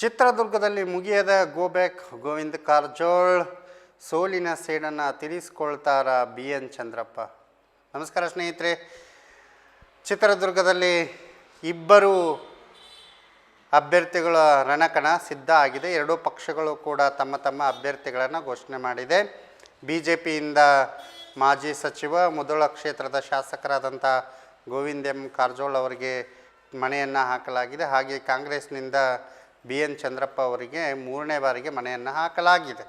ಚಿತ್ರದುರ್ಗದಲ್ಲಿ ಮುಗಿಯದ ಗೋಬ್ಯಾಕ್ ಗೋವಿಂದ ಕಾರಜೋಳ್ ಸೋಲಿನ ಸೇಡನ್ನು ತಿಳಿಸ್ಕೊಳ್ತಾರ ಬಿ ಎನ್ ಚಂದ್ರಪ್ಪ? ನಮಸ್ಕಾರ ಸ್ನೇಹಿತರೆ. ಚಿತ್ರದುರ್ಗದಲ್ಲಿ ಇಬ್ಬರು ಅಭ್ಯರ್ಥಿಗಳ ರಣಕಣ ಸಿದ್ಧ ಆಗಿದೆ. ಎರಡೂ ಪಕ್ಷಗಳು ಕೂಡ ತಮ್ಮ ತಮ್ಮ ಅಭ್ಯರ್ಥಿಗಳನ್ನು ಘೋಷಣೆ ಮಾಡಿದೆ. ಬಿ ಜೆ ಪಿಯಿಂದ ಮಾಜಿ ಸಚಿವ, ಮುದೋಳ ಕ್ಷೇತ್ರದ ಶಾಸಕರಾದಂಥ ಗೋವಿಂದ್ ಎಂ ಕಾರಜೋಳ್ ಅವರಿಗೆ ಮಣೆಯನ್ನು ಹಾಕಲಾಗಿದೆ. ಹಾಗೆ ಕಾಂಗ್ರೆಸ್ನಿಂದ ಬಿ ಎನ್ ಚಂದ್ರಪ್ಪ ಅವರಿಗೆ ಮೂರನೇ ಬಾರಿಗೆ ಮನೆಯನ್ನು ಹಾಕಲಾಗಿದೆ.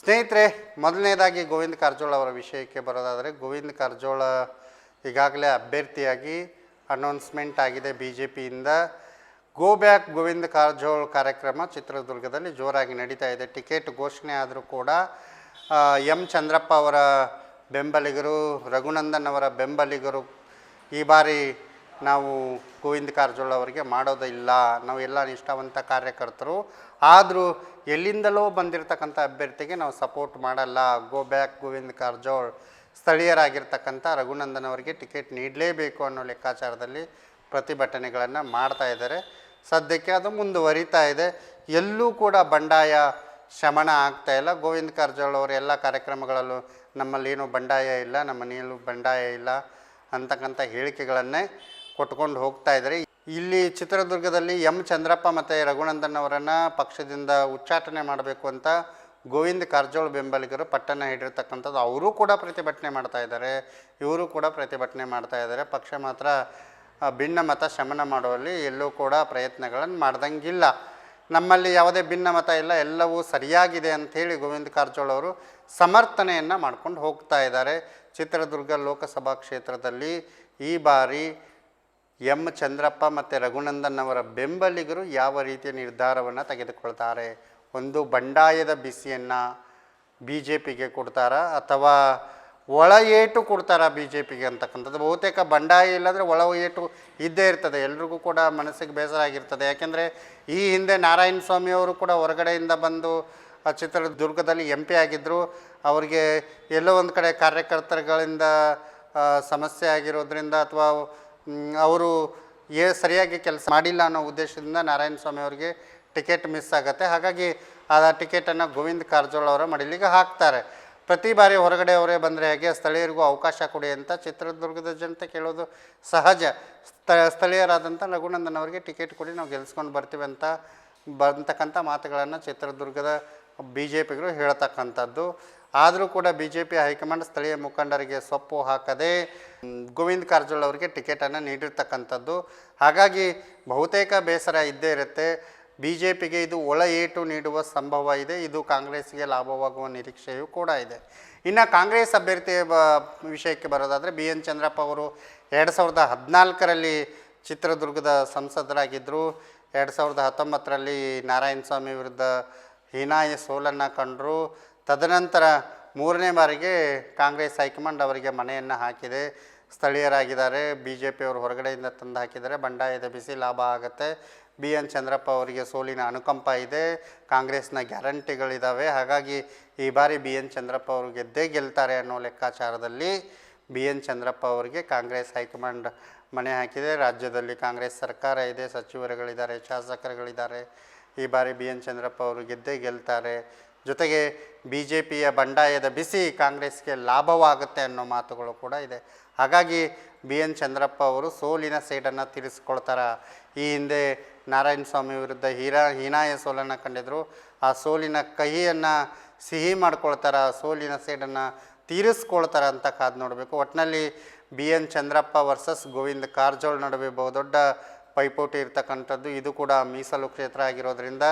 ಸ್ನೇಹಿತರೆ, ಮೊದಲನೇದಾಗಿ ಗೋವಿಂದ ಕಾರಜೋಳ ಅವರ ವಿಷಯಕ್ಕೆ ಬರೋದಾದರೆ, ಗೋವಿಂದ ಕಾರಜೋಳ ಈಗಾಗಲೇ ಅಭ್ಯರ್ಥಿಯಾಗಿ ಅನೌನ್ಸ್ಮೆಂಟ್ ಆಗಿದೆ ಬಿ ಜೆ ಪಿಯಿಂದ ಗೋ ಬ್ಯಾಕ್ ಗೋವಿಂದ ಕಾರಜೋಳ ಕಾರ್ಯಕ್ರಮ ಚಿತ್ರದುರ್ಗದಲ್ಲಿ ಜೋರಾಗಿ ನಡೀತಾ ಇದೆ. ಟಿಕೆಟ್ ಘೋಷಣೆ ಆದರೂ ಕೂಡ ಎಂ ಚಂದ್ರಪ್ಪ ಅವರ ಬೆಂಬಲಿಗರು, ರಘುನಂದನ್ ಅವರ ಬೆಂಬಲಿಗರು ಈ ಬಾರಿ ನಾವು ಗೋವಿಂದ ಕಾರಜೋಳ ಅವರಿಗೆ ಮಾಡೋದಿಲ್ಲ ನಾವು ಎಲ್ಲ ನಿಷ್ಠಾವಂತ ಕಾರ್ಯಕರ್ತರು. ಆದರೂ ಎಲ್ಲಿಂದಲೋ ಬಂದಿರತಕ್ಕಂಥ ಅಭ್ಯರ್ಥಿಗೆ ನಾವು ಸಪೋರ್ಟ್ ಮಾಡಲ್ಲ. Go back Govind Karjol. ಸ್ಥಳೀಯರಾಗಿರ್ತಕ್ಕಂಥ Raghunandan ಅವರಿಗೆ ಟಿಕೆಟ್ ನೀಡಲೇಬೇಕು ಅನ್ನೋ ಲೆಕ್ಕಾಚಾರದಲ್ಲಿ ಪ್ರತಿಭಟನೆಗಳನ್ನು ಮಾಡ್ತಾ ಇದ್ದಾರೆ. ಸದ್ಯಕ್ಕೆ ಅದು ಮುಂದುವರಿತಾ ಇದೆ. ಎಲ್ಲೂ ಕೂಡ ಬಂಡಾಯ ಶಮನ ಆಗ್ತಾ ಇಲ್ಲ. ಗೋವಿಂದ ಕಾರಜೋಳ್ ಅವರ ಎಲ್ಲ ಕಾರ್ಯಕ್ರಮಗಳಲ್ಲೂ ಏನೂ ಬಂಡಾಯ ಇಲ್ಲ. ನಮ್ಮ ಮನೆಯಲ್ಲೂ ಬಂಡಾಯ ಇಲ್ಲ ಅಂತಕ್ಕಂಥ ಹೇಳಿಕೆಗಳನ್ನೇ ಕೊಟ್ಕೊಂಡು ಹೋಗ್ತಾ ಇದ್ದಾರೆ ಇಲ್ಲಿ ಚಿತ್ರದುರ್ಗದಲ್ಲಿ ಎಂ ಚಂದ್ರಪ್ಪ ಮತ್ತು ರಘುನಂದನ್ ಅವರನ್ನು ಪಕ್ಷದಿಂದ ಉಚ್ಚಾಟನೆ ಮಾಡಬೇಕು ಅಂತ ಗೋವಿಂದ ಕಾರಜೋಳ ಬೆಂಬಲಿಗರು ಪಟ್ಟಣ ಹಿಡಿರ್ತಕ್ಕಂಥದ್ದು ಅವರು ಕೂಡ ಪ್ರತಿಭಟನೆ ಮಾಡ್ತಾ ಇದ್ದಾರೆ. ಇವರು ಕೂಡ ಪ್ರತಿಭಟನೆ ಮಾಡ್ತಾ ಇದ್ದಾರೆ. ಪಕ್ಷ ಮಾತ್ರ ಭಿನ್ನ ಮತ ಶಮನ ಮಾಡುವಲ್ಲಿ ಎಲ್ಲೂ ಕೂಡ ಪ್ರಯತ್ನಗಳನ್ನು ಮಾಡ್ದಂಗಿಲ್ಲ. ನಮ್ಮಲ್ಲಿ ಯಾವುದೇ ಭಿನ್ನ ಮತ ಇಲ್ಲ. ಎಲ್ಲವೂ ಸರಿಯಾಗಿದೆ ಅಂಥೇಳಿ ಗೋವಿಂದ ಕಾರಜೋಳ ಅವರು ಸಮರ್ಥನೆಯನ್ನು ಮಾಡ್ಕೊಂಡು ಹೋಗ್ತಾ ಇದ್ದಾರೆ. ಚಿತ್ರದುರ್ಗ ಲೋಕಸಭಾ ಕ್ಷೇತ್ರದಲ್ಲಿ ಈ ಬಾರಿ ಎಂ ಚಂದ್ರಪ್ಪ ಮತ್ತು ರಘುನಂದನ್ ಅವರ ಬೆಂಬಲಿಗರು ಯಾವ ರೀತಿಯ ನಿರ್ಧಾರವನ್ನು ತೆಗೆದುಕೊಳ್ತಾರೆ? ಒಂದು ಬಂಡಾಯದ ಬಿಸಿಯನ್ನು ಬಿ ಜೆ ಪಿಗೆ ಕೊಡ್ತಾರಾ ಅಥವಾ ಒಳ ಏಟು ಕೊಡ್ತಾರಾ ಬಿ ಜೆ ಪಿಗೆ ಅಂತಕ್ಕಂಥದ್ದು? ಬಹುತೇಕ ಬಂಡಾಯ ಇಲ್ಲಾಂದರೆ ಒಳ ಏಟು ಇದ್ದೇ ಇರ್ತದೆ, ಎಲ್ರಿಗೂ ಕೂಡ ಮನಸ್ಸಿಗೆ ಬೇಸರ ಆಗಿರ್ತದೆ. ಯಾಕೆಂದರೆ ಈ ಹಿಂದೆ ನಾರಾಯಣ ಸ್ವಾಮಿ ಅವರು ಕೂಡ ಹೊರಗಡೆಯಿಂದ ಬಂದು ಚಿತ್ರದುರ್ಗದಲ್ಲಿ ಎಂ ಪಿ ಆಗಿದ್ದರು ಅವರಿಗೆ ಎಲ್ಲೋ ಒಂದು ಕಡೆ ಕಾರ್ಯಕರ್ತರುಗಳಿಂದ ಸಮಸ್ಯೆ ಆಗಿರೋದ್ರಿಂದ ಅಥವಾ ಅವರು ಏ ಸರಿಯಾಗಿ ಕೆಲಸ ಮಾಡಿಲ್ಲ ಅನ್ನೋ ಉದ್ದೇಶದಿಂದ ನಾರಾಯಣ ಸ್ವಾಮಿ ಅವರಿಗೆ ಟಿಕೆಟ್ ಮಿಸ್ ಆಗುತ್ತೆ. ಹಾಗಾಗಿ ಆ ಟಿಕೆಟನ್ನು ಗೋವಿಂದ ಕಾರಜೋಳ ಅವರ ಮಡಿಲಿಗೆ ಹಾಕ್ತಾರೆ. ಪ್ರತಿ ಬಾರಿ ಹೊರಗಡೆ ಅವರೇ ಬಂದರೆ ಹೇಗೆ? ಸ್ಥಳೀಯರಿಗೂ ಅವಕಾಶ ಕೊಡಿ ಅಂತ ಚಿತ್ರದುರ್ಗದ ಜನತೆ ಕೇಳೋದು ಸಹಜ. ಸ್ಥ, ಸ್ಥಳೀಯರಾದಂಥ ರಘುನಂದನ್ ಅವರಿಗೆ ಟಿಕೆಟ್ ಕೊಡಿ, ನಾವು ಗೆಲ್ಸ್ಕೊಂಡು ಬರ್ತೀವಿ ಅಂತ ಬಂತಕ್ಕಂಥ ಮಾತುಗಳನ್ನು ಚಿತ್ರದುರ್ಗದ ಬಿ ಜೆ ಪಿಗಳು ಹೇಳ್ತಕ್ಕಂಥದ್ದು. ಆದರೂ ಕೂಡ ಬಿ ಜೆ ಪಿ ಹೈಕಮಾಂಡ್ ಸ್ಥಳೀಯ ಮುಖಂಡರಿಗೆ ಸೊಪ್ಪು ಹಾಕದೆ ಗೋವಿಂದ ಕಾರಜೋಳ ಅವರಿಗೆ ಟಿಕೆಟನ್ನು ನೀಡಿರ್ತಕ್ಕಂಥದ್ದು. ಹಾಗಾಗಿ ಬಹುತೇಕ ಬೇಸರ ಇದ್ದೇ ಇರುತ್ತೆ. ಬಿ ಜೆ ಪಿಗೆ ಇದು ಒಳ ಏಟು ನೀಡುವ ಸಂಭವ ಇದೆ. ಇದು ಕಾಂಗ್ರೆಸ್ಗೆ ಲಾಭವಾಗುವ ನಿರೀಕ್ಷೆಯೂ ಕೂಡ ಇದೆ. ಇನ್ನು ಕಾಂಗ್ರೆಸ್ ಅಭ್ಯರ್ಥಿಯ ಬ, ವಿಷಯಕ್ಕೆ ಬರೋದಾದರೆ ಬಿ ಎನ್ ಚಂದ್ರಪ್ಪ ಅವರು ಎರಡು ಸಾವಿರದ ಹದಿನಾಲ್ಕರಲ್ಲಿ ಚಿತ್ರದುರ್ಗದ ಸಂಸದರಾಗಿದ್ದರು. ಎರಡು ಸಾವಿರದ ಹತ್ತೊಂಬತ್ತರಲ್ಲಿ ನಾರಾಯಣ ಸ್ವಾಮಿ ವಿರುದ್ಧ ಹೀನಾಯ ಸೋಲನ್ನು ಕಂಡರು. ತದನಂತರ ಮೂರನೇ ಬಾರಿಗೆ ಕಾಂಗ್ರೆಸ್ ಹೈಕಮಾಂಡ್ ಅವರಿಗೆ ಮನೆಯನ್ನು ಹಾಕಿದೆ. ಸ್ಥಳೀಯರಾಗಿದ್ದಾರೆ. ಬಿ ಜೆ ಪಿಯವರು ಹೊರಗಡೆಯಿಂದ ತಂದು ಹಾಕಿದ್ದಾರೆ. ಬಂಡಾಯದ ಬಿಸಿ ಲಾಭ ಆಗುತ್ತೆ. ಬಿ ಎನ್ ಚಂದ್ರಪ್ಪ ಅವರಿಗೆ ಸೋಲಿನ ಅನುಕಂಪ ಇದೆ. ಕಾಂಗ್ರೆಸ್ನ ಗ್ಯಾರಂಟಿಗಳಿದ್ದಾವೆ ಹಾಗಾಗಿ ಈ ಬಾರಿ ಬಿ ಎನ್ ಚಂದ್ರಪ್ಪ ಅವರು ಗೆದ್ದೇ ಗೆಲ್ತಾರೆ ಅನ್ನೋ ಲೆಕ್ಕಾಚಾರದಲ್ಲಿ ಬಿ ಎನ್ ಚಂದ್ರಪ್ಪ ಅವರಿಗೆ ಕಾಂಗ್ರೆಸ್ ಹೈಕಮಾಂಡ್ ಮನೆ ಹಾಕಿದೆ. ರಾಜ್ಯದಲ್ಲಿ ಕಾಂಗ್ರೆಸ್ ಸರ್ಕಾರ ಇದೆ. ಸಚಿವರುಗಳಿದ್ದಾರೆ. ಶಾಸಕರುಗಳಿದ್ದಾರೆ. ಈ ಬಾರಿ ಬಿ ಎನ್ ಚಂದ್ರಪ್ಪ ಅವರು ಗೆದ್ದೇ ಗೆಲ್ತಾರೆ. ಜೊತೆಗೆ ಬಿ ಜೆ ಪಿಯ ಬಂಡಾಯದ ಬಿಸಿ ಕಾಂಗ್ರೆಸ್ಗೆ ಲಾಭವಾಗುತ್ತೆ ಅನ್ನೋ ಮಾತುಗಳು ಕೂಡ ಇದೆ. ಹಾಗಾಗಿ ಬಿ ಎನ್ ಚಂದ್ರಪ್ಪ ಅವರು ಸೋಲಿನ ಸೇಡನ್ನು ತೀರಿಸ್ಕೊಳ್ತಾರ? ಈ ಹಿಂದೆ ನಾರಾಯಣ ಸ್ವಾಮಿ ವಿರುದ್ಧ ಹೀರಾ, ಹೀನಾಯ ಸೋಲನ್ನು ಕಂಡಿದ್ರು. ಆ ಸೋಲಿನ ಕಹಿಯನ್ನು ಸಿಹಿ ಮಾಡ್ಕೊಳ್ತಾರೆ? ಸೋಲಿನ ಸೇಡನ್ನು ತೀರಿಸ್ಕೊಳ್ತಾರೆ ಅಂತ ಕಾದು ನೋಡಬೇಕು. ಒಟ್ಟಿನಲ್ಲಿ B N Chandrappa versus Govind Karjol ನಡುವೆ ಬಹುದೊಡ್ಡ ಪೈಪೋಟಿ ಇರ್ತಕ್ಕಂಥದ್ದು. ಇದು ಕೂಡ ಮೀಸಲು ಕ್ಷೇತ್ರ ಆಗಿರೋದ್ರಿಂದ.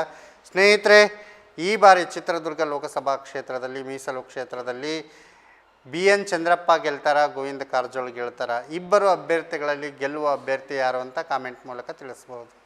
ಸ್ನೇಹಿತರೆ ಈ ಬಾರಿ ಚಿತ್ರದುರ್ಗ ಲೋಕಸಭಾ ಕ್ಷೇತ್ರದಲ್ಲಿ, ಮೀಸಲು ಕ್ಷೇತ್ರದಲ್ಲಿ ಬಿ. ಎನ್. ಚಂದ್ರಪ್ಪ ಗೆಲ್ತಾರ, ಗೋವಿಂದ ಕಾರಜೋಳ್ ಗೆಲ್ತಾರ? ಇಬ್ಬರು ಅಭ್ಯರ್ಥಿಗಳಲ್ಲಿ ಗೆಲ್ಲುವ ಅಭ್ಯರ್ಥಿ ಯಾರು ಅಂತ ಕಾಮೆಂಟ್ ಮೂಲಕ ತಿಳಿಸ್ಬೋದು